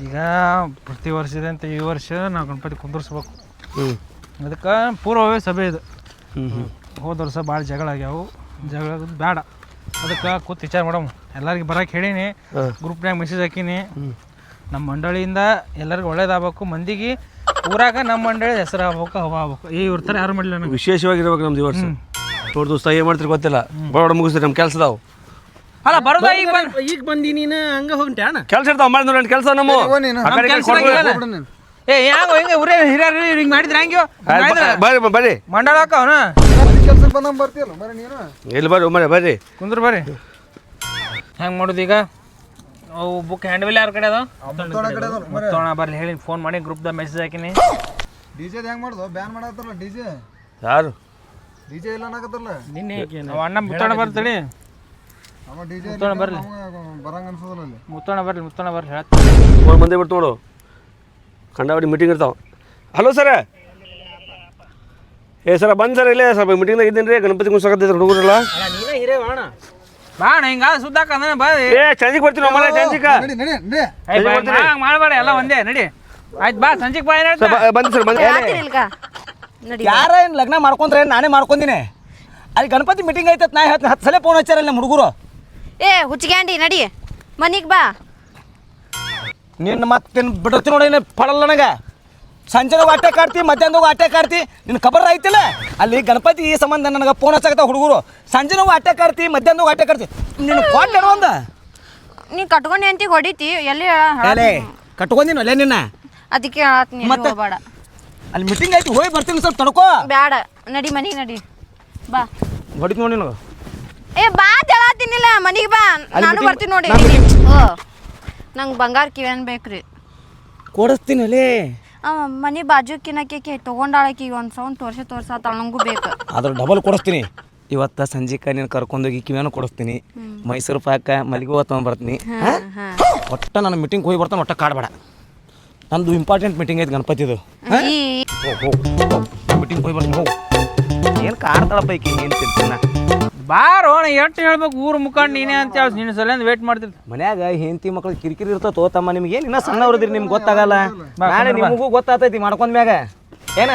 ಈಗ ಪ್ರತಿ ವರ್ಷದಂತೆ ಈ ವರ್ಷ ನಾವು ಗಣಪತಿ ಕುಂದರ್ಸ್ಬೇಕು. ಹ್ಞೂ ಅದಕ್ಕೆ ಪೂರ್ವವೇ ಸಭೆ ಇದು. ಹ್ಞೂ ಹೋದ ವರ್ಷ ಭಾಳ ಜಗಳ ಆಗ್ಯಾವು. ಜಗಳ ಬೇಡ ಅದಕ್ಕೆ ಕೂತ್ ವಿಚಾರ ಮಾಡಮ್. ಎಲ್ಲರಿಗೆ ಬರಕ್ಕೆ ಹೇಳೀನಿ. ಗ್ರೂಪ್ನಾಗ ಮೆಸೇಜ್ ಹಾಕೀನಿ. ನಮ್ಮ ಮಂಡಳಿಯಿಂದ ಎಲ್ಲರಿಗೂ ಒಳ್ಳೇದಾಗಬೇಕು. ಮಂದಿಗೆ ಊರಾಗ ನಮ್ಮ ಮಂಡಳಿ ಹೆಸರು ಆಗ್ಬೇಕು ಹವಾ ಆಗ್ಬೇಕು ಈ ಇರ್ತಾರೆ ಯಾರು ಮಾಡಲಿಲ್ಲ ನನಗೆ? ವಿಶೇಷವಾಗಿರ್ಬೇಕು ನಮ್ದು ಈ ವರ್ಷ. ನೋಡ್ ದೋಸ್ತ ಏನು ಮಾಡ್ತೀರಿ ಗೊತ್ತಿಲ್ಲ. ಬಡ ಮುಗಿಸ್ರಿ ನಮ್ಮ ಕೆಲಸ ಅದಾವು ಅಲ್ಲ ಬರೋದ ಈಗ ಬಂದು ಈಗ ಬಂದಿ ನೀನು ಹಂಗ ಹೊಂಟೆ ಅಣ್ಣ ಕೆಲಸ ಇರ್ತಾವ ಮಾಡಿ ನೋಡಿ ಕೆಲಸ ನಮ್ಮ. ಆ ಕಡೆ ಈ ಕಡೆ ಕೊಡ್ಬೋದು. ಏ ಹ್ಯಾಂಗ ಹಿಂಗ ಉರೇ ಹಿರಿಯರು ಹಿಂಗ್ ಮಾಡಿದ್ರೆ ಹಂಗ? ಆಯ್ತ್ ಬ- ಬರ್ರಿ ಬ- ಬರ್ರಿ ಮಂಡಳ ಹಾಕವನ ಕೆಲಸ ಬಂದಂಗೆ ಬರ್ತೀಯಲ್ಲ ಬರೀ ನೀನು. ಇಲ್ಲಿ ಬರ್ರಿ ಮರೆ ಬರ್ರಿ. ಕುಂದ್ರ ಬರ್ರಿ. ಹೆಂಗೆ ಮಾಡೋದು ಈಗ? ಅವು ಬುಕ್ ಹ್ಯಾಂಡ್ವಿಲ್ ಯಾರ ಕಡೆ ಅದ? ಕಡೆ ಅದಾವ ಮುತ್ತೋಣ ಬರ್ಲಿ ಹೇಳಿ ಫೋನ್ ಮಾಡಿ ಗ್ರೂಪ್ದಾಗ ಮೆಸೇಜ್ ಹಾಕಿನಿ. ಡಿ ಜೆ ಹೆಂಗ್ ಮಾಡ್ದು? ಬ್ಯಾನ್ ಮಾಡತ್ತಾರಲ್ಲ ಡಿಜೆ ಯಾರು? ಡಿಜೆ ಇಲ್ಲ ಅನ್ನಕತ್ತಲ್ಲ ನಿನ್ನೆ ಅಣ್ಣ ಮುತ್ತೋಣ ಬರ್ತೇಳಿ. ಮುತ್ತೋಣ ಬರ್ಲಿ. ಬರಂಗ ಅನ್ಸೋದಲ್ಲ ಅಲ್ಲಿ ಮುತ್ತೋಣ ಬರ್ಲಿ ಮುತ್ತೋಣ ಬರ್ಲಿ ಹೇಳ್ತೀನಿ ಫೋನ್ ಬಂದೇ ಬಿಡ್ತು ನೋಡು ಕಂಡಾವಡಿ ಮೀಟಿಂಗ್ ಇರ್ತಾವ. ಹಲೋ ಸರ ಏ ಸರ ಬಂದ್ ಸರ್ ಇಲ್ಲೇ ಸ್ವಲ್ಪ ಮೀಟಿಂಗ್ದಾಗ ಇದ್ದೀನಿ ರೀ ಗಣಪತಿ ಕುಂಸಕತ್ತೈತೆ ಹುಡುಗರಲ್ಲ. ಬಾಣ. ಹಿಂಗ ಸುದ್ದಾಕ ಅಂದ್ರೆ ಬಾ. ಏ ಚಂಜಿಗೆ ಬರ್ತೀನಿ ಹಂಗ್ ಮಾಡ್ಬೇಡ ಎಲ್ಲ ಒಂದೇ ನಡಿ. ಆಯ್ತು ಬಾ ಸಂಜಿಗೆ ಬಾ ಬಂದು ಸರ್ ಬಂದು. ಯಾರ ಏನು ಲಗ್ನ ಮಾಡ್ಕೊಂಡ್ರೆ ನಾನೇ ಮಾಡ್ಕೊಂದಿನಿ ಅಲ್ಲಿ ಗಣಪತಿ ಮೀಟಿಂಗ್ ಐತತ್ ನಾ ಹೇಳ್ತೀನಿ ಹತ್ತು ಸಲ ಫೋನ್ ಹಚ್ಚಾರಲ್ಲ ನಮ್ಮ ಹುಡುಗರು. ಏ ಹುಚ್ಚಿಗ್ಯಾಂಡಿ ನಡಿ. ಮನಿಗ್ ಬಾ. ನಿನ್ನ ಮತ್ತೆ ಬಿಡತ್ತಿ ನೋಡಿ ಪಡಲ್ಲ ನನಗೆ. ಸಂಜೆದಾಗ ಆಟೆ ಕಾಡ್ತಿ ಮಧ್ಯಾಹ್ನದಾಗ ಆಟೆ ಕಾಡ್ತಿ. ನಿನ್ನ ಖಬರ್ ಐತಿಲ್ಲ? ಅಲ್ಲಿ ಗಣಪತಿ ಈ ಸಂಬಂಧ ನನಗೆ ಫೋನ್ ಹಚ್ಚಾಕತ್ತಾವ ಹುಡುಗರು. ಸಂಜೆನಾಗ ಆಟೆ ಕಾಡ್ತಿ ಮಧ್ಯಾಹ್ನದಾಗ ಆಟೆ ಕಾಡ್ತಿ. ನಿನ್ನ ಕೊಟ್ಟೇನೋ ಒಂದ? ನೀ ಕಟ್ಕೊಂಡು ಎಂತಿಗೆ ಹೊಡಿತಿ. ಎಲ್ಲಿ ಕಟ್ಕೊಂಡಿನ ಅಲ್ಲೇ ನಿನ್ನ? ಅದಕ್ಕೆ ಹೇಳತ್ ನೀ ಮತ್ತೆ? ಬೇಡ. ಅಲ್ಲಿ ಮೀಟಿಂಗ್ ಐತಿ ಹೋಗಿ ಬರ್ತೀನಿ ಸ್ವಲ್ಪ ತಡ್ಕೋ. ಬೇಡ. ನಡಿ ಮನಿಗೆ ನಡಿ. ಬಾ. ಹೊಡಿತು ನೋಡಿ ನಿನಗೆ. ಏ ಬಾ ತಿನ್ನಿಲ್ಲ ಮನಿಗೆ ಬಾ. ಅಲ್ಲಿ ನಾನು ಬರ್ತೀನಿ ನೋಡಿ. ನಾ ಓ ನಂಗೆ ಬಂಗಾರ ಕಿವೇನ್ ಬೇಕ್ರಿ. ಕೊಡಿಸ್ತೀನಿ ಮನಿ ಬಾಜು ಮನಿ ಬಾಜುಕಿನಕ್ಕೆ ತೊಗೊಂಡಾಳಕಿ ಒಂದು ಸೌಂಡ್ ತೋರ್ಸ ತೋರ್ಸಾತಾಳ ತಳಂಗು ಬೇಕು. ಅದ್ರ ಡಬಲ್ ಕೊಡಿಸ್ತೀನಿ. ಇವತ್ತ ಸಂಜಿಕ ನೀನು ಕರ್ಕೊಂಡೋಗಿ ಕಿವಿಯನ್ನು ಕೊಡಿಸ್ತೀನಿ. ಮೈಸೂರು ಪಾಕ ಮಲ್ಲಿಗೆ ಹೂವು ತಗೊಂಡ್ ಬರ್ತೀನಿ. ಹಾ? ಒಟ್ಟ ನನ್ನ ಮೀಟಿಂಗ್ ಹೋಗಿ ಬರ್ತಾನೆ ಒಟ್ಟ ಕಾಡಬೇಡ. ನಂದು ಇಂಪಾರ್ಟೆಂಟ್ ಮೀಟಿಂಗ್ ಐತೆ ಗಣಪತಿದು. ಈ ಮೀಟಿಂಗ್ ಹೋಗಿ ಬರ್ತೀನಿ ಹೋಗು ಏನು ಕಾಡ್ತಾಳಪ್ಪ ಪೈಕಿ ಏನು ತಿಂತೀನ? ಬಾರೋ ಅಣ್ಣ ಎಷ್ಟು ಹೇಳ್ಬೇಕು? ಊರು ಮುಖಂಡ್ ನೀನೇ ಅಂತ ಹೇಳಿ ನಿನ್ನ ಸಲಂದ್ ವೇಟ್ ಮಾಡ್ತಿರ್ತ ಮನ್ಯಾಗ ಹೆಂಡತಿ ಮಕ್ಳು ಕಿರಿಕಿರಿ ಇರ್ತೋ ತೋತಮ್ಮ ನಿಮ್ಗೆ ಏನು ಇನ್ನೂ ಸಣ್ಣವ್ರದ್ರಿ ನಿಮ್ಗೆ ಗೊತ್ತಾಗಲ್ಲ? ನಾಳೆ ನಿಮಗೂ ಗೊತ್ತಾಗ್ತೈತಿ ಮಾಡ್ಕೊಂಡ್ ಮ್ಯಾಗ. ಏನ?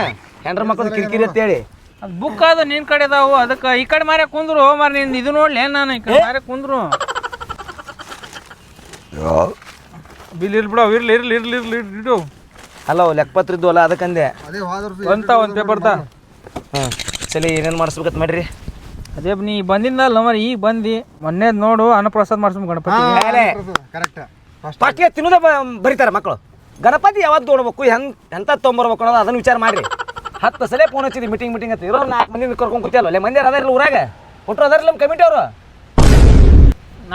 ಹೆಂಡ್ರ ಮಕ್ಳು ಕಿರಿಕಿರಿ ಅಂತೇಳಿ. ಅದು ಬುಕ್ ಅದು ನಿನ್ನ ಕಡೆ ಅದಾವು ಅದಕ್ಕೆ ಈ ಕಡೆ ಮಾರ ಕುಂದ್ರು ಮಾರ ನಿನ್ ಇದು ನೋಡ್ಲಿ ನಾನು ಈ ಕಡೆ ಕುಂದ್ರು? ಬಿಲ್ ಇರ್ಲಿ ಬಿಡೋ ಇರ್ಲಿ ಇರ್ಲಿ ಇರ್ಲಿ ಇರ್ಲಿ ಇರ್ಲಿ ಇಡು. ಅಲ್ಲ ಅವು ಲೆಕ್ಕಪತ್ರ ಇದ್ದು ಅಲ್ಲ ಅದಕ್ಕಂದೆ ಅಂತ ಒಂದು ಪೇಪರ್ ತಾ ಹಾಂ ಸರಿ ಏನೇನು ಮಾಡಿಸ್ಬೇಕಂತ ಮಾಡ್ರಿ? ಅದೇ ನೀ ಬಂದಿಲ್ಲ ಮರಿ ಈಗ ಬಂದಿ. ಮೊನ್ನೆ ನೋಡು ಅನ್ನಪ್ರಸಾದ್ ಮಾಡ್ಸ್ ಗಣಪತಿ. ಕರೆಕ್ಟ್ ಫಸ್ಟ್ಗೆ ತಿನ್ನೋದ ಬರೀತಾರೆ ಮಕ್ಕಳು ಗಣಪತಿ ಯಾವತ್ತು ನೋಡ್ಬೇಕು ಹೆಂಗ್ ಎಂತ ತೊಗೊಂಬರ್ಬೇಕು ಅನ್ನೋದು ಅದನ್ನ ವಿಚಾರ ಮಾಡ್ರಿ. ಹತ್ತು ಸಲ ಫೋನ್ ಹಚ್ಚಿದ್ವಿ ಮೀಟಿಂಗ್ ಮೀಟಿಂಗ್ ಅಂತ. ಇರೋ ನಾಲ್ಕು ಮಂದಿ ಕರ್ಕೊಂಡು ಕೂತಿಯಲ್ಲ ಅಲ್ಲೇ ಮಂದಿ ಅದಾರಿಲ್ಲ ಊರಾಗ? ಒಟ್ರು ಅದಾರಿಲ್ಲ ನಮ್ಮ ಕಮಿಟಿ ಅವರು?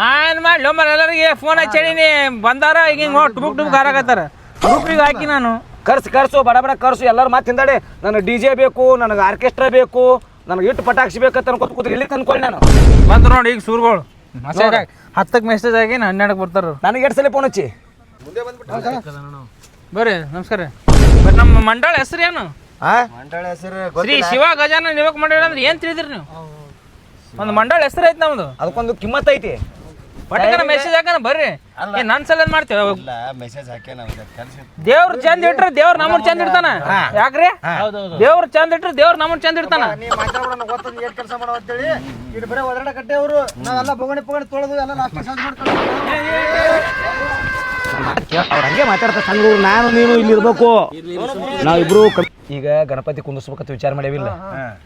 ನಾನು ಮಾಡಿ ಮರ ಎಲ್ಲರಿಗೆ ಫೋನ್ ಹಚ್ಚಿ ಹೇಳಿನಿ. ಬಂದಾರ ಈಗ ಹಿಂಗೆ ನೋಡಿ ಟುಬುಕ್ ಟುಬುಕ್ ಹಾರಾಕತ್ತಾರ ಗ್ರೂಪಿಗೆ ಹಾಕಿ ನಾನು. ಕರ್ಸು ಕರ್ಸು ಬಡ ಬಡ ಕರ್ಸು ಎಲ್ಲರೂ ಮಾತು ಹಿಂದಾಡಿ ನನಗೆ ಡಿ ಜೆ ಬೇಕು ನನಗೆ ಆರ್ಕೆಸ್ಟ್ರಾ ಬೇಕು ನನಗೆ ಇಟ್ಟು ಪಟಾಕ್ಷಿ ಬೇಕಂತ ಅನ್ಕೊತ ಕೂತ್ರಿ ಇಲ್ಲಿ ತಂದ್ಕೊಳ್ಳಿ ನಾನು. ಬಂದ್ರು ನೋಡಿ ಈಗ ಸೂರ್ಗಳು. ಮೆಸೇಜ್ ಹತ್ತಕ್ಕೆ ಮೆಸೇಜ್ ಆಗಿ ಹನ್ನೆರಡಕ್ಕೆ ಬರ್ತಾರ ನನಗೆ ಎರಡು ಸಲ ಫೋನ್ ಹಚ್ಚಿ. ಬರ್ರಿ ನಮಸ್ಕಾರ ಬಟ್ ನಮ್ಮ ಮಂಡಳ ಹೆಸರು ಏನು? ಮಂಡಳ ಹೆಸರು ಶ್ರೀ ಶಿವ ಗಜಾನ ನಿವಕ್ ಮಂಡಳ ಅಂದ್ರೆ ಏನ್ ತಿಳಿದ್ರಿ ನೀವು? ಒಂದು ಮಂಡಳ ಹೆಸರು ಐತಿ ನಮ್ದು. ಅದಕ್ಕೊಂದು ಕಿಮ್ಮತ್ ಐತಿ. ಪಟಕನ ಮೆಸೇಜ್ ಹಾಕನ ಬರ್ರಿ. ಏ ನನ್ ಸಲ ಮಾಡ್ತೇವೆ. ಮೆಸೇಜ್ ಹಾಕಿ ನಾವು ಕೆಲಸ ದೇವ್ರ ಚಂದ ಇಟ್ರೆ ದೇವ್ರ ನಮ್ಮ ಚಂದ ಇಡ್ತಾನ. ಯಾಕ್ರಿ? ದೇವ್ರ ಚಂದ ಇಟ್ರೆ ದೇವ್ರ ನಮ್ಮ ಚಂದ ಇಡ್ತಾನ. ನೀ ಮಾತಾಡೋಣ ಗೊತ್ತಂದ್ ಏನ್ ಕೆಲಸ ಮಾಡೋ ಅಂತೇಳಿ. ಇಡ್ ಬರೇ ಒದರಾಟ ಕಟ್ಟೆ ಅವರು. ನಾವೆಲ್ಲ ಬೊಗಣಿ ಪೊಗಣಿ ತೊಳೆದು ಎಲ್ಲ ಲಾಸ್ಟ್ ಸಂಜೆ ಮಾಡ್ಕೊಂಡು ಅವ್ರು ಹಂಗೆ ಮಾತಾಡ್ತಾರೆ ಸಣ್ಣ ನಾನು ನೀನು ಇಲ್ಲಿ ಇರ್ಬೇಕು. ನಾವಿಬ್ರು ಈಗ ಗಣಪತಿ ಕುಂದಿಸ್ಬೇಕಂತ ವಿಚಾರ ಮಾಡೇವಿಲ್ಲ.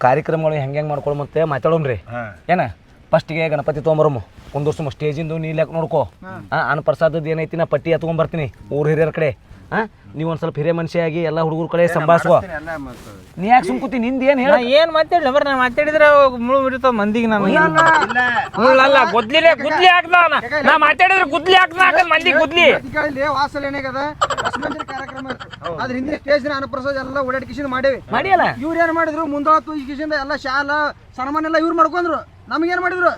ಕಾರ್ಯಕ್ರಮಗಳು ಹೆಂಗೆ ಹೆಂಗೆ ಮಾಡ್ಕೊಳ್ಳೋ ಮತ್ತೆ ಮಾತಾಡೋಣ್ರಿ. ಏನ? ಫಸ್ಟಿಗೆ ಗಣಪತಿ ತೊಗೊಂಬರಮ್ಮ ಕುಂದರ್ಸಮ್ಮ ಸ್ಟೇಜಿಂದು ನೀಲ್ಯಾಕ ನೋಡ್ಕೋ. ಅನ್ನ ಪ್ರಸಾದದ ಏನೈತಿ ನಾ ಪಟ್ಟಿ ಎತ್ಕೊಂಬರ್ತೀನಿ ಊರು ಹಿರಿಯರ ಕಡೆ. ಹಾ ನೀವು ಒಂದು ಸ್ವಲ್ಪ ಹಿರಿಯ ಮನುಷ್ಯ ಆಗಿ ಎಲ್ಲ ಹುಡುಗರ ಕಡೆ ಸಂಭಾಳಿಸುವ ನೀ ಯಾಕೆ ಸುಮ್ ಕೂತಿ? ನಿಂದ ಏನು ಹೇಳ? ಏನು ಏನ್ ಮಾತಾಡ್ಲಿ? ಬರ್ ನಾ ಮಾತಾಡಿದ್ರೆ ಮುಳು ಮುರಿತಾವ ಮಂದಿಗೆ ನಾನು. ಇಲ್ಲ ಅಲ್ಲ ಗುದ್ಲಿಲೆ ಗುದ್ಲಿ ಹಾಕ್ದ ನಾ ಮಾತಾಡಿದ್ರೆ ಗುದ್ಲಿ ಹಾಕ್ದ ಹಾಕದ್ ಮಂದಿ ಗುದ್ಲಿ. ಕೇಳಿ ವಾಸಲ್ ಏನಾಗದ ಕಾರ್ಯಕ್ರಮ ಅದ್ರ ಹಿಂದೆ ಸ್ಟೇಜ್ ಅನ್ನಪ್ರಸಾದ್ ಎಲ್ಲ ಓಡಾಡಿ ಕಿಶನ್ ಮಾಡೇವಿ ಮಾಡಿಯಲ್ಲ? ಇವ್ರು ಏನ್ ಮಾಡಿದ್ರು? ಮುಂದಾತು ಈ ಕಿಶಿಂದ ಎಲ್ಲ ಶಾಲಾ ಸನ್ಮಾನ ಎಲ್ಲ ಇವ್ರು ಮಾಡ್ಕೊಂಡ್ರು. ನಮಗೇನು ಮಾಡಿದ್ರು?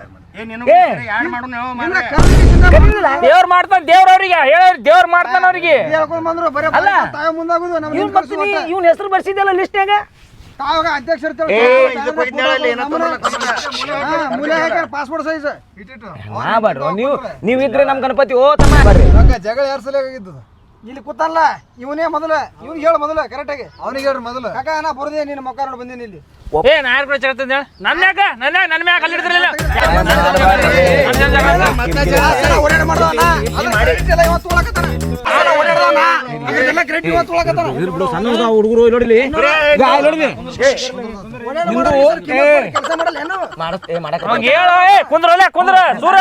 ದೇವ್ರ ಮಾಡ್ತಾನ ದೇವ್ರ ಅವ್ರಿಗೆ ಹೇಳಿ ದೇವ್ರ ಮಾಡ್ತಾನ ಅವ್ರಿಗೆ. ಹೇಳ್ಕೊಂಡ್ ಬಂದ್ರು ಬರೀ ತಾವ ಮುಂದಾಗುದು ನಮ್ಗೆ ಇವ್ನು ಹೆಸರು ಬರ್ಸಿದ್ಯಲ್ಲ ಲಿಸ್ಟ್ನಾಗ ತಾವಾಗ ಅಧ್ಯಕ್ಷರು ಪಾಸ್ಪೋರ್ಟ್ ಸೈಜ್ ನಾ ಬಾಡ್ರು ನೀವು ನೀವು ಇದ್ರೆ ನಮ್ಮ ಗಣಪತಿ ಓ ತಮ್ಮ. ಬರ್ರಿ ಜಗಳ ಯಾರ ಸಲ ಆಗಿದ್ದು ಇಲ್ಲಿ ಕೂತಲ್ಲ ಇವನೇ ಮೊದಲ ಇವ್ನಿಗೆ ಹೇಳು ಮೊದಲ ಕರೆಕ್ಟಾಗಿ ಅವನಿಗೆ ಹೇಳ್ರಿ ಮೊದಲು. ಯಾಕ ನಾ ಬರ್ದೇ ನಿನ್ನ ಮೊಕ್ಕ ನೋಡಿ ಬಂದೀನಿ ಇಲ್ಲಿ. ಏ ನಾ ಯಾರು ಕೂಡ ನನ್ನ ಯಾಕ? ನನ್ನ ಯಾಕ ನನ್ನ ಮ್ಯಾಗ ಕಲ್ಲಿಡ್ತಿರಲಿಲ್ಲ ಓಡಾಡ ಮಾಡ್ದವನ ಅದೆಲ್ಲ ಇವತ್ತು ತೊಗೊಳಕತ್ತಾನ ಅವನ. ಓಡಾಡ್ದವನ ಅದೆಲ್ಲ ಕ್ರೆಡಿಟ್ ಇವತ್ತು ತೊಗೊಳಕತ್ತಾನ ಬಿಡು ಸಣ್ಣ ಹುಡುಗರು ನೋಡಿಲಿ. ಕೆಲಸ ಮಾಡಲ್ಲ ಏನು? ಅವಂಗ ಹೇಳು ಏ ಕುಂದ್ರಲ್ಲ ಕುಂದ್ರ ಸೂರ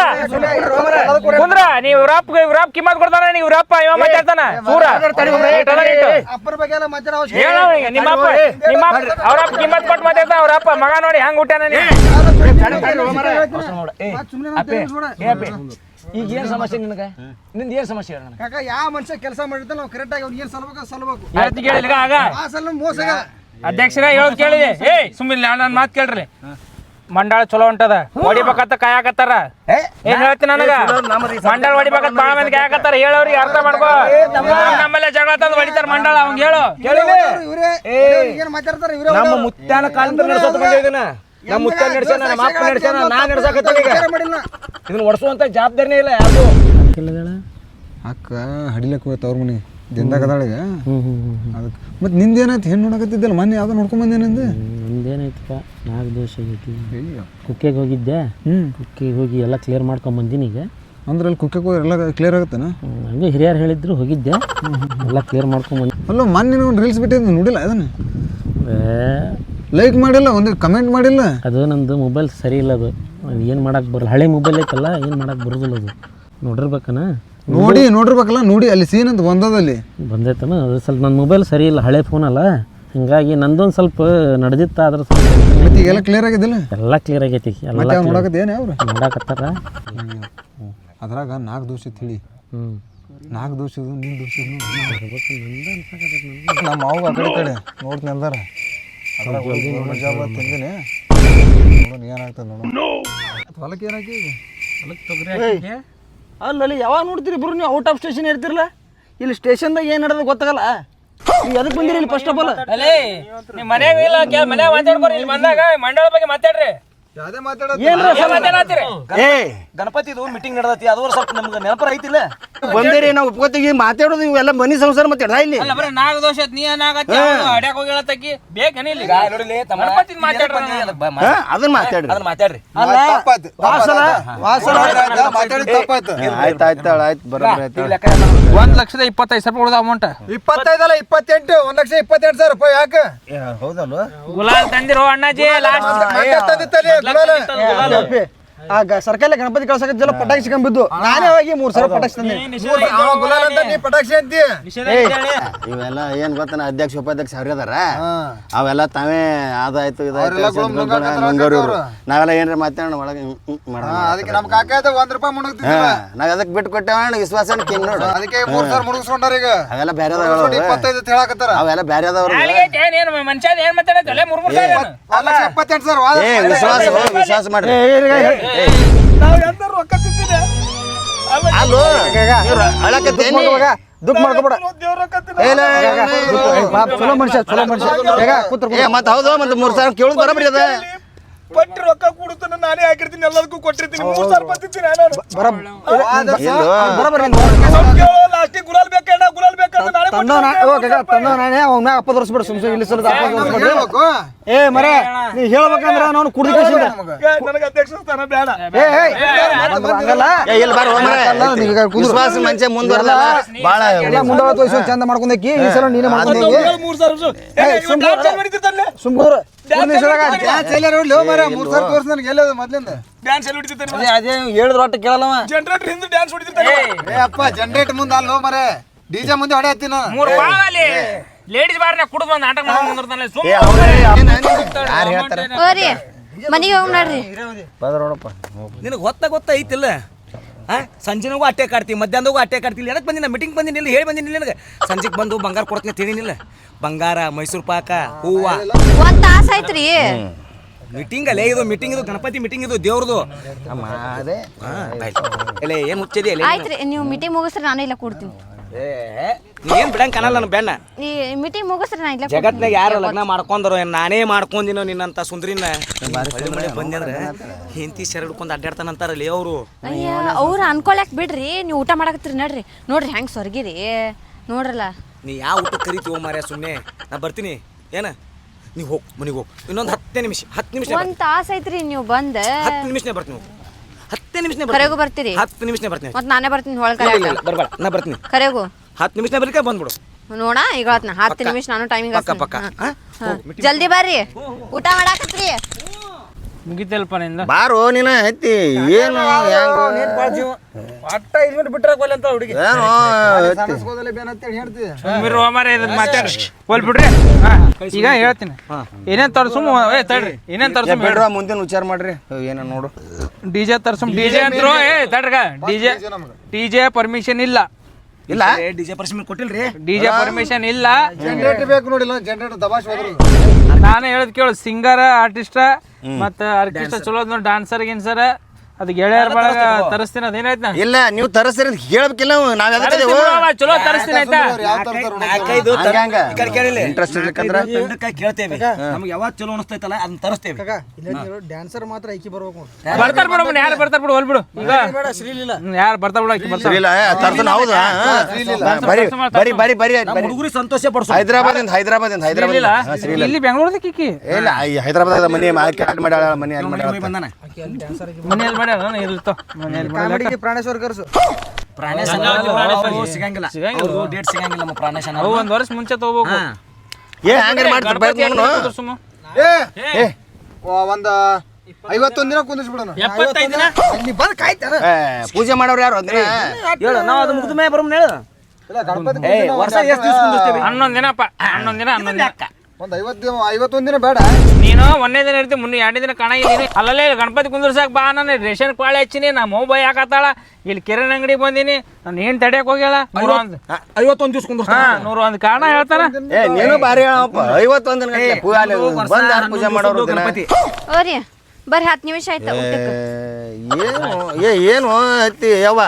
ಕುಂದ್ರ ನೀವ್ ಇವ್ರಪ್ಪ ಇವ್ರಪ್ಪ ಕಿಮ್ಮತ್ ಕೊಡ್ತಾನ ನೀವು ಇವ್ರಪ್ಪ ಇವ ಮಾತಾಡ್ತಾನ? ಪೂರ. ಅಪ್ಪರ ಬಗ್ಗೆ ಎಲ್ಲ ಮಾತಾಡ ಹೇಳು ಅವ್ನಿಗೆ, ನಿಮ್ಮ ಅಪ್ಪ ನಿಮ್ಮ ಅಪ್ಪ ಅವ್ರಪ್ಪ ಕಿಮ್ಮತ್ ಕೊಟ್ಟು ಮಾತಾಡ್ತಾನ ಅವ್ರಪ್ಪ ಮಗ ನೋಡಿ ಹೆಂಗ್ ಹುಟ್ಟಾನ ನೀ ಈಗ ಏನ್ ಸಮಸ್ಯೆ ನಿನಗ? ನಿಂದ ಏನ್ ಸಮಸ್ಯೆ ಹೇಳ ಕಾಕ ಯಾವ ಮನುಷ್ಯ ಕೆಲಸ ಮಾಡಿರ್ತಾನೆ ನಾವು ಕರೆಕ್ಟ್ ಆಗಿ ಅವ್ನಿಗೆ ಏನ್ ಸಲ್ಬೇಕು ಅದ್ ಸಲ್ಬೇಕು. ಹೇಳ್ತಿ ಕೇಳಿಲ್ಲ ಆಗ. ಆ ಸಲ ಮೋಸ. ಅಧ್ಯಕ್ಷರ ಹೇಳೋದ್ ಕೇಳಿದೆ. ಏ ಸುಮ್ಮನೆ ನಾನು ಮಾತು ಕೇಳ್ರಿ. ಮಂಡಳ ಚಲೋ ಹೊಂಟದ ಹೊಡಿಬೇಕಂತ ಕಾಯಕತ್ತಾರ ಏನ್ ಹೇಳ್ತೀನಿ ನನಗ ಮಂಡಳ ಹೊಡಿಬೇಕಂತ ಬಾಳ ಮಂದಿ ಕಾಯಕತ್ತಾರ ಹೇಳೋರಿಗೆ ಅರ್ಥ ಮಾಡ್ಕೋ ನಮ್ಮಲ್ಲೇ ಜಗಳ ತಂದು ಹೊಡಿತಾರ ಮಂಡಳ ಅವಂಗ ಹೇಳು ಇವ್ರೇ ಏನ್ ಮಾತಾಡ್ತಾರ ಇವ್ರೇ ನಮ್ಮ ಮುತ್ತಾನ ಕಾಲದಲ್ಲಿ ನಮ್ಮ ಮುತ್ಯಾನ ನಡೆಸ್ಯಾನ ನಮ್ಮ ಅಪ್ಪ ನಡೆಸ್ಯಾನ ನಾ ನಡೆಸಾಕತ್ತೀನಿ ಈಗ ಇದನ್ನ ಒಡ್ಸುವಂತ ಜವಾಬ್ದಾರಿನೇ ಇಲ್ಲ ಯಾರು ಅಕ್ಕ ಹಡಿಲಕ್ಕೆ ಹೋಯ್ತು ಅವ್ರ ಮನೆ ದಿನದಾಗ ಅದಾಳೀಗ? ಅದಕ್ಕೆ. ಮತ್ತೆ ನಿಂದೇನಾಯ್ತು? ಹೆಣ್ಣು ನೋಡಕತ್ತಿದ್ದಲ್ಲ ಮೊನ್ನೆ ಯಾವ್ದೋ ನೋಡ್ಕೊಂಬಂದೇನಂದು ನಮ್ದೇನಾಯ್ತಪ್ಪ ನಾಲ್ಕು ದೋಷ ಆಗೈತಿ. ಕುಕ್ಕೆಗೆ ಹೋಗಿದ್ದೆ. ಹ್ಞೂ ಕುಕ್ಕೆಗೆ ಹೋಗಿ ಎಲ್ಲ ಕ್ಲಿಯರ್ ಮಾಡ್ಕೊಂಬಂದಿನಿ ಈಗ. ಅಂದ್ರೆ ಅಲ್ಲಿ ಕುಕ್ಕೆಗೆ ಹೋಗಿ ಎಲ್ಲ ಕ್ಲಿಯರ್ ಆಗುತ್ತಾನ? ಹ್ಮ್, ಹಂಗೆ ಹಿರಿಯರು ಹೇಳಿದ್ರು ಹೋಗಿದ್ದೆ. ಎಲ್ಲ ಕ್ಲಿಯರ್ ಮಾಡ್ಕೊಂಬಂದು. ಬಂದಿ ಅಲ್ಲ ಮೊನ್ನೆ ಒಂದು ರೀಲ್ಸ್ ಬಿಟ್ಟಿದ್ದು ನೋಡಿಲ್ಲ ಅದನ್ನ ಲೈಕ್ ಮಾಡಿಲ್ಲ ಒಂದು ಕಮೆಂಟ್ ಮಾಡಿಲ್ಲ? ಅದು ನಂದು ಮೊಬೈಲ್ ಸರಿ ಇಲ್ಲ ಅದು. ಏನು ಮಾಡಕ್ಕೆ ಬರಲ್ಲ ಹಳೆ ಮೊಬೈಲ್ ಐತಲ್ಲ ಏನು ಮಾಡಕ್ಕೆ ಬರೋದಿಲ್ಲ ಅದು. ನೋಡಿರ್ಬೇಕನ? ನೋಡಿ ನೋಡಿರ್ಬೇಕಲ್ಲ ನೋಡಿ ಅಲ್ಲಿ ಸೀನ್ ಅಂತ ಬಂದದಲ್ಲಿ. ಬಂದೈತನ ಅದು ಸ್ವಲ್ಪ ನನ್ನ ಮೊಬೈಲ್ ಸರಿ ಇಲ್ಲ ಹಳೆ ಫೋನ್ ಅಲ್ಲ. ಹಿಂಗಾಗಿ ನಂದೊಂದು ಸ್ವಲ್ಪ ನಡೆದಿತ್ತ ಅದ್ರ ಸ್ವಲ್ಪ ಮತ್ತೆ ಈಗೆಲ್ಲ ಕ್ಲಿಯರ್ ಆಗಿದ್ದಿಲ್ಲ? ಎಲ್ಲ ಕ್ಲಿಯರ್ ಆಗೈತಿ ಎಲ್ಲ ಮತ್ತೆ ನೋಡಕತ್ತೆ ಏನು ಅವ್ರು? ನೋಡಾಕತ್ತಾರ. ಅದ್ರಾಗ ನಾಲ್ಕು ದೋಷ ಇತ್ತು ಹೇಳಿ. ಹ್ಞೂ ನಾಲ್ಕು ಇದು ನಿನ್ನ ದೋಷ ನಮ್ಮ ಮಾವು ಆ ಕಡೆ ಈ ಕಡೆ ನೋಡ್ತೀನಿ ಅಂದಾರ ಅದ್ರಾಗ ಜಾಬ್ ತಿಂದಿನಿ ನೋಡೋಣ ಏನಾಗ್ತದೆ ನೋಡೋಣ. ಹೊಲಕ್ಕೆ ಏನಾಗಿ ಈಗ ಅಲ್ಲಲ್ಲಿ ಯಾವಾಗ ನೋಡ್ತೀರಿ ಇಬ್ರು ನೀವು? ಔಟ್ ಆಫ್ ಸ್ಟೇಷನ್ ಇರ್ತಿರಲ್ಲ? ಇಲ್ಲಿ ಸ್ಟೇಷನ್ದಾಗ ಏನು ನಡೆದ ಗೊತ್ತಾಗಲ್ಲ. ನೀವು ಎದಕ್ಕೆ ಬಂದಿರಿ ಇಲ್ಲಿ ಫಸ್ಟ್ ಆಫ್ ಆಲ್ ಅಲೇ ನಿಮ್ ಮನ್ಯಾಗ ಇಲ್ಲ ಮನ್ಯಾಗ ಮಾತಾಡ್ಕೊರಿ ಇಲ್ಲಿ ಬಂದಾಗ ಮಂಡಳ ಬಗ್ಗೆ ಮಾತಾಡ್ರಿ. ಯಾವ್ದೇ ಮಾತಾಡೋದು ಏನ್ ಮಾತಾಡತ್ತೀರಿ ಏ ಗಣಪತಿದು ಮೀಟಿಂಗ್ ನಡೆದತಿ ಅದು ಸ್ವಲ್ಪ ನಮ್ಗೆ ನೆನಪರ ಐತಿಲ್ಲ ಬಂದೇರಿ ನಾವು ಒಪ್ಕೋತೀವಿ ಮಾತಾಡೋದು ಇವೆಲ್ಲ ಮನಿ ಸಂಸಾರ ಮಾತಾಡ ಇಲ್ಲಿ ಅಲ್ಲ ಬರೀ ನಾಗ ದೋಷ ನೀ ನಾಗತ್ತಿ? ಅಡ್ಯಾಕ್ ಹೋಗಿ ಹೇಳತ್ತಕ್ಕಿ ಬೇಕೇನ ಇಲ್ಲಿ? ಮಾತಾಡ್ರಿ ನಾನು. ಹಾ, ಅದನ್ನ ಮಾತಾಡ್ರಿ. ಅದನ್ನ ಮಾತಾಡ್ರಿ. ತಪ್ಪಾಯ್ತು ವಾಸಲ ತಪ್ಪಾಯ್ತು. ಆಯ್ತು ಆಯ್ತು ಆಯ್ತು ಬರೋಬ್ಬರಿ ಆಯ್ತು ಒಂದ್ ಲಕ್ಷದ ಇಪ್ಪತ್ತೈದು ಸಾವಿರ ಉಳ್ದ ಅಮೌಂಟ್ ಇಪ್ಪತ್ತೈದಲ್ಲ ಇಪ್ಪತ್ತೆಂಟು ಒಂದ್ ಲಕ್ಷ ಇಪ್ಪತ್ತೆಂಟು ಸಾವಿರ ರೂಪಾಯಿ ಯಾಕೆ? ಹೌದಲ್ವ? ಗುಲಾಲ್ ತಂದಿರೋ ಅಣ್ಣಾಜಿ ಲಾಸ್ಟ್ ತಂದಿತ್ತಲ್ಲಿ ಗುಲಾಲ. ಅಪ್ಪಿ, ಆ ಗ- ಸರ್ಕಲ್ ಗಣಪತಿ ಕಳ್ಸಕ್ಕೆಲ್ಲ ಪಟಾಕಿ ಸಿಕ್ಕಂಬಿದ್ದು ನಾನೇ ಹೋಗಿ ಮೂರ್ ಸಾವಿರ ಪಟಾಕಿ ತಂದೆ ಪಟಾಕಿ ಗುಲಾಲ್ ಅಂತ ನೀ ಪಟಾಕ್ಷಿ ಅಂತಿ ಇವೆಲ್ಲ ಏನ್ ಗೊತ್ತನ ಅಧ್ಯಕ್ಷ ಉಪಾಧ್ಯಕ್ಷ ಅವ್ರ ಅದಾರ ಅವೆಲ್ಲ ತಾವೇ ಅದಾಯ್ತು ಇದಾಯ್ತು. ನಾವೆಲ್ಲ ಏನ್ರ ಮಾತಾಡೋಣ ಒಳಗೆ ಅದಕ್ಕೆ ನಮ್ ಕಾಕ ಒಂದ್ ರೂಪಾಯಿ ಹಾ, ಮುಣಗ್ತಿದ್ದಿಲ್ಲ ನಾವ್ ಅದಕ್ಕೆ ಬಿಟ್ಟು ಕೊಟ್ಟೇವ ವಿಶ್ವಾಸ ಕಿಂಗ್ ನೋಡು ಅದಕ್ಕೆ ಮೂರ್ ಸಾವಿರ ಮುಣಗಿಸ್ಕೊಂಡಾರ ಈಗ ಅವೆಲ್ಲ ಬೇರೆ ಇಪ್ಪತ್ತೈದು ಅಂತ ಹೇಳಕತ್ತಾರ ಅವೆಲ್ಲ ಬೇರೆ ಅದಾವ್ರ ಮನುಷ್ಯ ಏನ್ ಮಾತಾಡತ್ತಲ್ಲ ವಿಶ್ವಾಸ ವಿಶ್ವಾಸ ಸಾವಿರ ಅಲ್ಲೋ ಅಳಕತ್ತೇನಿ? ಮಾಡ್ಕೊಬೇಡ ಚಲೋ ಮನುಷ್ಯ ಚಲೋ ಮನುಷ್ಯ. ಕೂತ್ರ ಮತ್ತೆ ಹೌದು ಮತ್ತೆ ಮೂರ್ ಸಾವಿರ ಕೇಳುದು ಬರಬ್ರಿ ಅದ. ಪಟ್ಟಿ ರೊಕ್ಕ ಕೊಡುತ್ತಾನ ನಾನೇ ಹಾಕಿರ್ತೀನಿ ಎಲ್ಲದಕ್ಕೂ ಕೊಟ್ಟಿರ್ತೀನಿ. ಮೂರ್ ಸಾವಿರ ನಾನು. ಇಲ್ಲೋ. ಲಾಸ್ಟಿಗೆ ಗುಲಾಲ್ ಬೇಕಣ್ಣ ಗುಲಾಲ್ ಬೇಕಂತ ತಂದ ನಾನೇ ಅವ್ನ ಮ್ಯಾಗ ಅಪ್ಪ ತೋರಿಸ್ಬಿಡು ಸುಮ್ ಸುಮ್ ಇಲ್ಲಿ ಸ್ವಲ್ಪ ಅಪ್ಪ ತೋರಿಸ್ಬಿಡ್ರಿ ಏ ಮರೆ ನೀ ಹೇಳ್ಬೇಕಂದ್ರ ನಾನು ಕುಡ್ದು ನನಗೆ ಅಧ್ಯಕ್ಷ ಸ್ಥಾನ ಬೇಡ. ಏ ಏ ಇಲ್ಲ ಬಾರ. ವಿಶ್ವಾಸ ಮಂಚೆ ಬಾಳ ಎಲ್ಲ ಚಂದ ಮಾಡ್ಕೊಂಡಕ್ಕಿ ಈ ಸಲ ನೀನೇ ಮಾಡ್ಕೊಂಡಿ ಮೂರ್ ಸಾವಿರ ಸುಮ್ ಕುಂದ್ರು ಅದೇ ಅದೇ ಹೇಳಿದ್ರ ಒಟ್ಟು ಕೇಳಲ್ಲವ ಜನರೇಟರ್ ಹಿಂದೆ ಡ್ಯಾನ್ಸ್ ಏ ಅಪ್ಪ ಜನರೇಟ್ ಮುಂದೆ ಅಲ್ಲೋ ಮರೆ ಡಿಜೆ ಮುಂದೆ ಹೊಡೆ ಹತ್ತಿನ ಮೂರ್ ಬಾಳಲ್ಲಿ ಲೇಡೀಸ್ ಬಾರ್ನ ಕುಡಿದ್ ಬಂದು ನಾಟಕ ಮಾಡ್ಕೊಂಡ್ ಬಂದಿರ್ತಾನೆ ಏ ಸುಮ್ಮನೆ ಯಾರ್ ಹೇಳ್ತಾರ ಹೋರಿ ಮನೆಗೆ ಹೋಗಿ ನೋಡ್ರಿ ನಿನಗೆ ಗೊತ್ತ ಗೊತ್ತ ಐತಿಲ್ಲ ಆ? ಸಂಜೆನಾಗೂ ಅಟ್ಟೆ ಕಾಡ್ತೀವಿ ಮಧ್ಯಾಹ್ನದಾಗೂ ಅಟ್ಟೆ ಕಾಡ್ತಿಲ್ಲ ಏನಕ್ಕೆ ಬಂದಿನ? ಮೀಟಿಂಗ್ ಬಂದಿನಿಲ್ಲ ಹೇಳಿ ಬಂದಿನಿಲ್ಲ ನಿನಗೆ ಸಂಜೆಗೆ ಬಂದು ಬಂಗಾರ ಕೊಡ್ತೀನಿ ತಿಳಿನಿಲ್ಲ ಬಂಗಾರ ಮೈಸೂರು ಪಾಕ ಹೂವ. ಒಂದ್ ತಾಸ ಐತ್ರಿ ಮೀಟಿಂಗ್ ಅಲ್ಲೇ ಇದು ಮೀಟಿಂಗ್ ಇದು ಗಣಪತಿ ಮೀಟಿಂಗ್ ಇದು ದೇವ್ರದು. ಅದೇ. ಎಲ್ಲ ಏನು ಹುಚ್ಚದಿ ಅಲ್ಲ ಆಯ್ತ್ರಿ ನೀವು ಮೀಟಿಂಗ್ ಮುಗಿಸ್ರಿ ನಾನು ಇಲ್ಲ ಕೊಡ್ತೀನಿ. ಏನು ಬಿಡಂಗ್ ಕಾಣಲ್ಲ ನನ್ನ ಬೆಣ್ಣ ಈ ಮೀಟಿಂಗ್ ಮುಗಿಸ್ರಿ ನಾ ಇಲ್ಲ ಜಗತ್ನಾಗ ಯಾರು ಲಗ್ನ ಮಾಡ್ಕೊಂಡ್ರು ಏನ್ ನಾನೇ ಮಾಡ್ಕೊಂಡಿನೋ ನಿನ್ನಂತ ಸುಂದ್ರಿನ? ಹೊಳ್ಳಿ ಮಳೆ ಬಂದ್ರೆ ಹೆಂಡತಿ ಸೆರೆ ಹಿಡ್ಕೊಂಡು ಅಡ್ಡಾಡ್ತಾನಂತಾರಲ್ಲಿ ಅವರು. ಅಯ್ಯ ಅವ್ರು ಅನ್ಕೊಳಕ್ ಬಿಡ್ರಿ ನೀವು ಊಟ ಮಾಡಕತ್ತೀರಿ ನಡ್ರಿ. ನೋಡ್ರಿ ಹೆಂಗ್ ಸ್ವರ್ಗಿರಿ. ನೋಡ್ರಲ್ಲ. ನೀ ಯಾವ ಊಟ ಕರಿತೀವೋ ಮಾರ್ಯ ಸುಮ್ಮನೆ ನಾ ಬರ್ತೀನಿ. ಏನ? ನೀ ಹೋಗ್ ಮನೆಗೆ ಹೋಗ್. ಇನ್ನೊಂದು ಹತ್ತೇ ನಿಮಿಷ ಹತ್ತು ನಿಮಿಷ ಒಂದ್ ತಾಸ ಐತ್ರಿ ನೀವು ಬಂದ. ಹತ್ತು ನಿಮಿಷನೇ ಬರ್ತೀನಿ ಹೋಗು. ಹತ್ತೇ ನಿಮಿಷನೇ ಕರೆಗೂ ಬರ್ತೀರಿ? ಹತ್ತು ನಿಮಿಷನೇ ಬರ್ತೀನಿ. ಮತ್ತೆ ನಾನೇ ಬರ್ತೀನಿ ಹೊಳ್ ಇಲ್ಲ, ಇಲ್ಲ, ಕರೆ ಇಲ್ಲ, ಬರ್ಬೇಡ ನಾ ಬರ್ತೀನಿ. ಕರೆಗೂ? ಹತ್ತು ನಿಮಿಷನೇ ಬರ್ಲಿಕ್ಕೆ ಬಂದ್ಬಿಡು. ನೋಡ ಈಗ ಹೇಳ್ತ್ನ ಹತ್ತು ನಿಮಿಷ ನಾನು ಟೈಮಿಂಗ್ ಪಕ್ಕ ಪಕ್ಕ. ಹಾ? ಜಲ್ದಿ ಬರ್ರಿ. ಊಟ ಮಾಡಾಕತ್ರಿ ಮುಗಿತಲ್ಪ ನಿಂದ ಬಾರೋ ನೀನ ಐತಿ ಏನು ಅಟ್ಟ ಒಟ್ಟ ಇಲ್ಲಿ ಬಿಟ್ರೆ ಅಂತ ಹುಡುಗಿ. ಸುಮ್ಮಿರು ಹೋಮಾರ ಇದನ್ನ ಮಾತಾಡ್ರಿ ಹೋಲ್ ಬಿಡ್ರಿ. ಹಾ, ಈಗ ಹೇಳ್ತೀನಿ. ಏನೇನ್ ತರ್ಸುಮ್ ಏ ತಡ್ರಿ. ಏನೇನ್ ತರ್ಸು ತರ್ಸುಮ್ ಬಿಡ್ರ ಮುಂದಿನ ವಿಚಾರ ಮಾಡ್ರಿ. ಏನ ನೋಡು. ಡಿಜೆ ತರ್ಸುಮ್ ಡಿಜೆ ಅಂತ್ರು ಏ ತಡ್ರಗ. ಡಿಜೆ ಡಿಜೆ ಪರ್ಮಿಷನ್ ಇಲ್ಲ. ಇಲ್ಲ? ಡಿಜೆ ಪರ್ಮಿಷನ್ ಕೊಟ್ಟಿಲ್ರಿ? ಡಿಜೆ ಪರ್ಮಿಷನ್ ಇಲ್ಲ. ಜನರೇಟರ್ ಬೇಕು ನೋಡಿಲ್ಲ ಜನರೇಟರ್ ದಬಾಶ್ ಹೋದ್ರು. ನಾನು ಹೇಳದ್ ಕೇಳು ಸಿಂಗರ್ ಆರ್ಟಿಸ್ಟ್ ಮತ್ತ ಆರ್ಕೆಸ್ಟ್ರಾ ಚಲೋ ಡಾನ್ಸರ್ ಗಿನ್ಸರ್. ಅದು ಗೆಳೆಯರ ಬಳಗ ತರಿಸ್ತೀನಿ ಅದೇನಾಯ್ತು ನಾ ಇಲ್ಲ ನೀವು ತರಿಸ್ತೀರಿ ಅಂತ ಹೇಳ್ಬೇಕಿಲ್ಲ ನಾವ್ ಎದಕ್ಕದೇವು ಚಲೋ ತರಿಸ್ತೀನಿ ಆಯ್ತಾ? ನಾಲ್ಕೈದು ಹಂಗ ಈ ಕಡೆ ಕೇಳಿಲ್ಲ ಇಂಟ್ರೆಸ್ಟ್ ಇರ್ಲಿಕ್ಕಂದ್ರ. ತಂಡಕ್ಕೆ ಕೇಳ್ತೇವೆ. ನಮ್ಗೆ ಯಾವಾಗ ಚಲೋ ಅನಿಸ್ತೈತಲ್ಲ ಅದನ್ನ ತರಿಸ್ತೇವೆ. ಡ್ಯಾನ್ಸರ್ ಮಾತ್ರ ಐಕಿ ಬರ್ಬೇಕು ಬರ್ತಾರ ಬಿಡು ಯಾರು ಬರ್ತಾರ ಬಿಡು ಹೋಲ್ ಬಿಡು ಈಗ ಯಾರು ಬರ್ತಾರ ಬಿಡು ಆಕಿ ಬರ್ತಾರ. ಇಲ್ಲ ತರ್ತಾನ ಹೌದಾ? ಬರಿ ಬರಿ ಬರಿ ಬರಿ ಬರಿ. ಹುಡುಗರು ಸಂತೋಷ ಪಡಿಸೋ. ಹೈದರಾಬಾದ್ ಇಂದ ಹೈದರಾಬಾದ್ ಇಂದ ಹೈದರಾಬಾದ್ ಇಲ್ಲ ಹಾ, ಶ್ರೀ ಇಲ್ಲಿ ಬೆಂಗಳೂರದ ಕಿಕ್ಕಿ ಇಲ್ಲ ಹೈದರಾಬಾದ್ ಮನಿ ಮಾಡ್ಯಾಳ ಮನಿ ಆಡ್ ಮಾಡ್ಯಾಳ ಅಂತ. ಬಂದಾನ. ಮನೆಯಲ್ಲಿ ಮಾಡ್ಯಾರ ಇರ್ತಾವ. ಮನೆಯಲ್ಲಿ ಕಾಮಿಡಿಗೆ ಪ್ರಾಣೇಶ್ವರ್ ಕರ್ಸು. ಪ್ರಾಣೇಶ ಸಿಗಂಗಿಲ್ಲ. ಸಿಗಂಗಿಲ್ಲ. ಡೇಟ್ ಸಿಗಂಗಿಲ್ಲ ನಮ್ಮ ಪ್ರಾಣೇಶ ಅವು ಒಂದ್ ವರ್ಷ ಮುಂಚೆ ತಗೋಬೇಕು. ಏ ಹ್ಯಾಂಗರ್ ಮಾಡ್ತಾರೆ ಸುಮ್ಮ ಏ ಏ. ಒಂದು ಒಂದ ಐವತ್ತೊಂದ್ ದಿನ ಕುಂದಿಸ್ಬಿಡೋಣ ಎಪ್ಪತ್ತೈದು ದಿನ? ನೀ ಬಂದ್ ಪೂಜೆ ಮಾಡೋರು ಯಾರು? ಅಂದ್ರೆ ಹೇಳು ನಾವು ಅದು ಮುಗಿದ ಮೇಲೆ ಬರೋಮ್ ಹೇಳು. ಇಲ್ಲ ಗಣಪತಿ ವರ್ಷ ಎಷ್ಟು ದಿವಸ ಕುಂದಿರ್ತೀವಿ ಹನ್ನೊಂದ್ ದಿನಪ್ಪ ಹನ್ನೊಂದ್ ದಿನ. ಹನ್ನೊಂದ್ ದಿನ. ಒಂದ್ ಐವತ್ ದಿನ ಐವತ್ತೊಂದ್ ದಿನ ಬೇಡ. ನೀನು ಒಂದೇ ದಿನ ಇರ್ತೀನಿ ಮುನ್ನ ಎರಡನೇ ದಿನ ಕಾಣಾಗಿದ್ದೀನಿ ಅಲ್ಲಲ್ಲೇ ಗಣಪತಿ ಕುಂದ್ರಸಾಕ ಬಾ ನಾನು. ರೇಷನ್ ಪಾಳೆ ಹಚ್ಚಿನಿ ನಾ ಮೊಬೈಲ್ ಬೈ ಹಾಕತ್ತಾಳ. ಇಲ್ಲಿ ಕಿರಣ್ ಅಂಗಡಿ ಬಂದೀನಿ. ನಾನು ಏನ್ ತಡಿಯಕ್ ಹೋಗ್ಯಾಳ? ನೂರ ಒಂದ್ ಐವತ್ತೊಂದು ದಿವಸ ಕುಂದಿರ್ತ ಹಾ ನೂರ ಒಂದ್ ಕಾರಣ ಹೇಳ್ತಾರ. ಏ ನೀನು ಬಾರಿ ಹೇಳಪ್ಪ. ಐವತ್ತೊಂದ್ ದಿನ ಪೂಜೆ ಮಾಡೋರು ಗಣಪತಿ. ಓರಿ. ಬರ್ರಿ ಹತ್ತು ನಿಮಿಷ ಆಯ್ತು ಊಟಕ್ಕೆ. ಏನು? ಏ ಏನು ಐತಿ ಯಾವ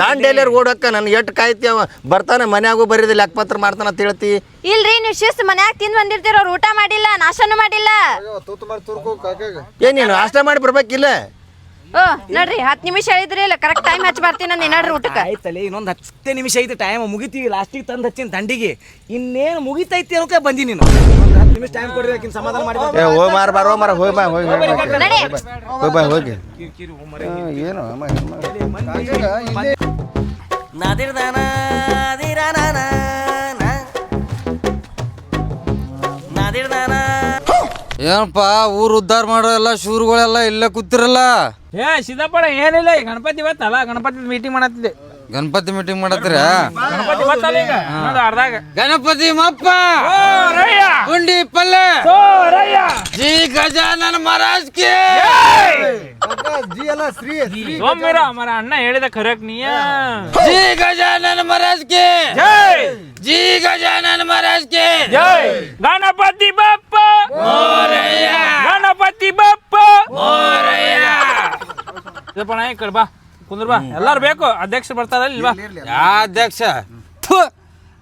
ದಾಂಡೇಲಿಯರ್ ಓಡಕ್ಕ ನನ್ ಎಟ್ ಕಾಯ್ತಿ ಅವ ಬರ್ತಾನೆ ಮನ್ಯಾಗೂ ಬರೀದಿ ಲೆಕ್ಕಪತ್ರ ಮಾಡ್ತಾನ ತಿಳ್ತಿ. ಇಲ್ರಿ ನೀವು ಶಿಸ್ತು ಮನ್ಯಾಗ ತಿಂದ್ ಬಂದಿರ್ತೀರ ಅವ್ರು ಊಟ ಮಾಡಿಲ್ಲ ನಾಷ್ಟನೂ ಮಾಡಿಲ್ಲ. ಅಯ್ಯೋ ತೂತು ಮಾಡಿ ತುರ್ಕು ಕಾಕಾಗ. ಏ ನೀನು ನಾಷ್ಟ ಮಾಡಿ ಬರ್ಬೇಕಿಲ್ಲ? ಓ ನೋಡ್ರಿ ಹತ್ತು ನಿಮಿಷ ಹೇಳಿದ್ರಿ ಇಲ್ಲ ಕರೆಕ್ಟ್ ಟೈಮ್ ಹಚ್ಚಿ ಬರ್ತೀನಿ ನಾನು ನಡ್ರಿ ಊಟಕ್ಕೆ. ಆಯ್ತಲ್ಲ ಇನ್ನೊಂದು ಹತ್ತೇ ನಿಮಿಷ ಐತಿ ಟೈಮ್ ಮುಗಿತೀವಿ ಲಾಸ್ಟಿಗೆ ತಂದು ಹಚ್ಚಿನ ದಂಡಿಗೆ. ಇನ್ನೇನು ಮುಗಿತೈತಿ ಅನ್ನೋಕೆ ಬಂದಿ ನೀನು. ಒಂದು ಹತ್ತು ನಿಮಿಷ ಟೈಮ್ ಕೊಡ್ರಿ ಆಕಿನ ಸಮಾಧಾನ ಮಾಡಿ ಏ ಹೋಗಿ ಮಾರ ಬಾರೋ ಮಾರ ಹೋಗಿ ಬಾ ಹೋಗಿ ಹೋಗಿ. ನಡಿ. ಹೋಗಿ ಬಾ. ಹೋಗಿ. ಏನು ಅಮ್ಮ, ಏನು ಮಾಡ- ಏನಪ್ಪ, ಊರು ಉದ್ದಾರ ಮಾಡೋ ಎಲ್ಲ ಶೂರುಗಳೆಲ್ಲ ಇಲ್ಲೇ ಕೂತಿರಲ್ಲ? ಏ ಸಿದ್ದಪ್ಪಣ ಏನಿಲ್ಲ ಗಣಪತಿ ಇವತ್ತಲ್ಲ ಗಣಪತಿ ಮೀಟಿಂಗ್ ಮಾಡತ್ತಿದ್ದೆ. ಗಣಪತಿ ಮೀಟಿಂಗ್ ಮಾಡತ್ತೀರ? ಗಣಪತಿ ಇವತ್ತಲ್ಲ ಈಗ? ಇನ್ನೊಂದು ಅರ್ಧಾಗ ಗಣಪತಿ ಮಪ್ಪ! ಓ ರಯ್ಯ ಗುಂಡಿ ಪಲ್ಲೆ! ಓ ರಯ್ಯ ಜಿ ಗಜಾನನ ಮಹಾರಾಜ್ ಕೆ! ಜಿ ಅಲ್ಲ ಶ್ರೀ ಶ್ರೀ ಸೋಮ್ಯರ ಮರ ಅಣ್ಣ ಹೇಳಿದ ಕರೆಕ್ಟ್ ನೀಯ ಜಿ ಗಜಾನನ ಮಹಾರಾಜ್ ಕೆ! ಜೈ! ಜಿ ಗಜಾನನ ಮಹಾರಾಜ್ ಕೆ! ಜೈ! ಗಣಪತಿ ಬಪ್ಪ ಗಣಪತಿ ಬಪ್ಪ ಸಿದ್ದಪ್ಪಣ ಈ ಕಡೆ ಬಾ. ಕುಂದ್ರ ಬಾ ಎಲ್ಲಾರು ಬೇಕು ಅಧ್ಯಕ್ಷ ಬರ್ತಾರ ಇಲ್ವಾ ಯಾ ಅಧ್ಯಕ್ಷ ಥು,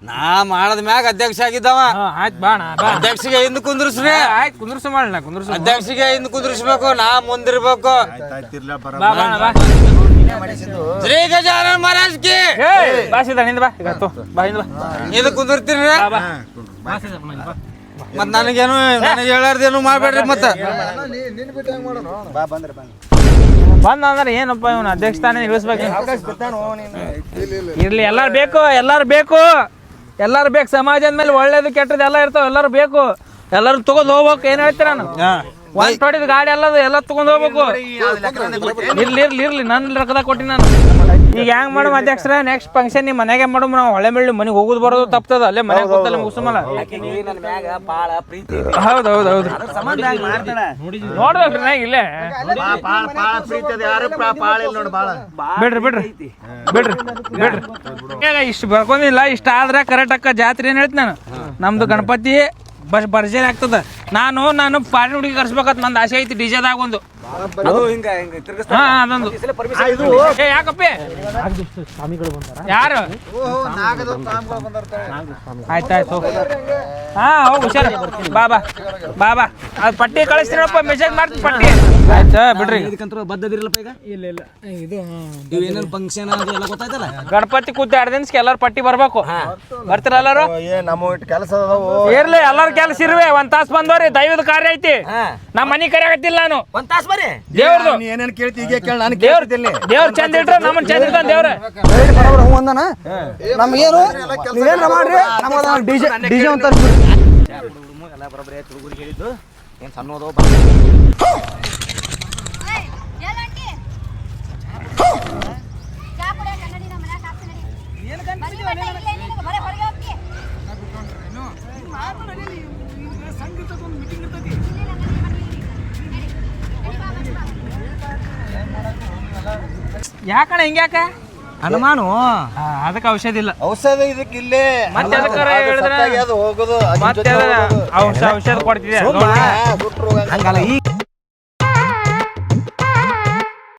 ನಾ ಮಾಡದ ಮ್ಯಾಗ ಅಧ್ಯಕ್ಷ ಆಗಿದ್ದವ ಹಾ ಆಯ್ತು ಬಾ ಅಣ್ಣ, ಬಾ ಅಧ್ಯಕ್ಷಗೆ ಹಿಂದ್ ಕುಂದ್ರಸ್ರಿ ಆಯ್ತು ಕುಂದ್ರಸು ಮಾಡಣ ಕುಂದ್ರಸ ಅಧ್ಯಕ್ಷಗೆ ಹಿಂದ್ ಕುಂದ್ರಿಸ್ಬೇಕು ನಾ ಮುಂದಿರ್ಬೇಕು ಬಾ ಶ್ರೀ ಗಜಾನನ ಮಹಾರಾಜ್ ಕಿ ಏಯ್ ಬಾ ನಿಂದ ಬಾ ಈಗ ತೋ ಬಾ ಹಿಂದ ಬಾ ಇದು ಕುಂದಿರ್ತೀರಿ ಬಾ ಬಾ ಬಾ ಮತ್ ನನಗೇನು ನನಗೆ ಹೇಳಾರ್ದೇನು ಮಾಡ್ಬೇಡ್ರಿ ಮತ್ತ ಬಾ ಬಂದ್ರೆ ಬಂದ್ರೆ ಬಂದ ಅಂದ್ರೆ ಏನಪ್ಪ ಇವನು ಅಧ್ಯಕ್ಷ ಸ್ಥಾನ ಇಳಿಸ್ಬೇಕು ಇರ್ಲಿ ಎಲ್ಲಾರು ಬೇಕು ಎಲ್ಲಾರು ಬೇಕು. ಎಲ್ಲಾರು ಬೇಕು ಸಮಾಜದ ಮೇಲೆ ಒಳ್ಳೇದು ಕೆಟ್ಟದ್ದು ಎಲ್ಲ ಇರ್ತಾವ ಎಲ್ಲಾರು ಬೇಕು. ಎಲ್ಲರೂ ತಗೊಂಡ್ ಹೋಗ್ಬೇಕು. ಏನ್ ಹೇಳ್ತೀರ ನಾನು ಒಂದ್ ಹೊಡಿದ ಗಾಡಿ ಎಲ್ಲದು ಎಲ್ಲ ತಗೊಂಡ್ ಹೋಗ್ಬೇಕು. ಇರ್ಲಿ ಇರ್ಲಿ ಇರ್ಲಿ. ನನ್ನ ರೊಕ್ಕದಾಗ ಕೊಟ್ಟಿ ನಾನು. ಈಗ ಹೆಂಗ್ ಮಾಡಮ್ ಅಧ್ಯಕ್ಷರ? ನೆಕ್ಸ್ಟ್ ಫಂಕ್ಷನ್ ನೀ ಮನೆಗೆ ಮಾಡಮ್ ನಾವು. ಹೊಳೆ ಮೇಲೆ ಮನೆಗೆ ಹೋಗುದು ಬರೋದು ತಪ್ತದ. ಅಲ್ಲೇ ಮನೆಗೆ ಗೊತ್ತಲ್ಲ ಮುಗಿಸಮಲ್ಲ. ಹೌದು. ಹೌದು ಹೌದು ನೋಡ್ಬೇಕ್ರಿ ನಾ ಇಲ್ಲೇ. ಬಿಡ್ರಿ ಬಿಡ್ರಿ. ಬಿಡ್ರಿ ಬಿಡ್ರಿ. ಇಷ್ಟು ಬರ್ಕೊಂಡಿಲ್ಲ ಇಷ್ಟ ಆದ್ರೆ ಕರೆಕ್ಟ್ ಅಕ್ಕ ಜಾತ್ರೆ ಏನ್ ಹೇಳ್ತೀನಿ ನಾನು. ನಮ್ದು ಗಣಪತಿ ಬಸ್ ಬರ್ಜರಿ ಆಗ್ತದ. ನಾನು ನಾನು ಪಾರ್ಟಿ ಹುಡುಗಿ ಕರ್ಸ್ಬೇಕಂತ ನಂದು ಆಸೆ ಐತಿ ಡಿಜೆದಾಗ ಒಂದು. ಅದು ಹಿಂಗ ಹಿಂಗ ತಿರ್ಗಿಸ್ತಾ ಹಾ ಅದೊಂದು. ಏ ಯಾಕಪ್ಪಿ? ಸ್ವಾಮಿಗಳು ಬಂದಾರ? ಯಾರು? ಆಯ್ತಾಯ್ತು ಹಾ ಹೋಗು ಹುಷಾರ. ಬಾ ಬಾ ಬಾ ಬಾ. ಅದು ಪಟ್ಟಿ ಕಳಿಸ್ತೀರಪ್ಪ ಮೆಸೇಜ್ ಮಾಡ್ತೀನಿ ಪಟ್ಟಿ. ಆಯ್ತಾ ಬಿಡ್ರಿ. ಇದಕ್ಕಂತೂ ಈಗ? ಇಲ್ಲ ಇಲ್ಲ. ಇದು ನೀವು ಏನೇನು ಫಂಕ್ಷನ್ ಅದು ಎಲ್ಲ ಗೊತ್ತಾಯ್ತಲ್ಲ? ಗಣಪತಿ ಕೂತ ಎರಡು ದಿನಕ್ಕೆ ಎಲ್ಲಾರು ಪಟ್ಟಿ ಬರ್ಬೇಕು. ಬರ್ತೀರ ಎಲ್ಲಾರು? ಏ ನಮ್ಮ ಇಟ್ಟು ಕೆಲಸ ಅದಾವು. ಇರ್ಲಿ ಎಲ್ಲಾರ ಕೆಲಸ ಇರುವೆ ಒಂದ್ ತಾಸ್ ಬಂದವ್ರಿ ದೈವದ ಕಾರ್ಯ ಐತಿ. ನಮ್ಮ ಮನಿ ಕರೆಯಾಗತ್ತಿಲ್ಲ ನಾನು. ಒಂದ್ ತಾಸು ಬರ್ರಿ ದೇವ್ರದು. ನೀ ಏನೇನು ಕೇಳ್ತಿ ಈಗ ಕೇಳ ನಾನು ದೇವ್ರ ಚಂದ ಇಟ್ರ ನಮ್ಮ ಚಂದ ಇಟ್ಕೊಂಡ್ ದೇವ್ರ. ಹೇಳಿ ಬರೋಬ್ರ ಹ್ಞೂ ಅಂದಾನ? ನಮ್ಗೇನು ನೀವೇನ್ರ ಮಾಡ್ರಿ? ನಮಗೆ ಡಿಜೆ ಡಿಜೆ ಅಂತ ಎಲ್ಲ ಬರೋಬ್ರಿ ಹುಡುಗರಿಗೆ ಹೇಳಿದ್ದು. ಏನು ಸಣ್ಣದು ಯಾಕಣ ಹಿಂಗ್ಯಾಕ ಹನುಮಾನು ಅದಕ್ಕೆ ಔಷಧ ಇಲ್ಲ. ಔಷಧ ಇದಕ್ಕೆ ಇಲ್ಲೇ ಮತ್ತೆ ಅದಕ್ಕಾರ ಅದು ಹೇಳಿದ್ರೆ? ಅದು ಹೋಗೋದು ಮತ್ತೆ. ಔಷಧ ಔಷಧ ಕೊಡ್ತಿದ್ದೆ. ಹಂಗಲ್ಲ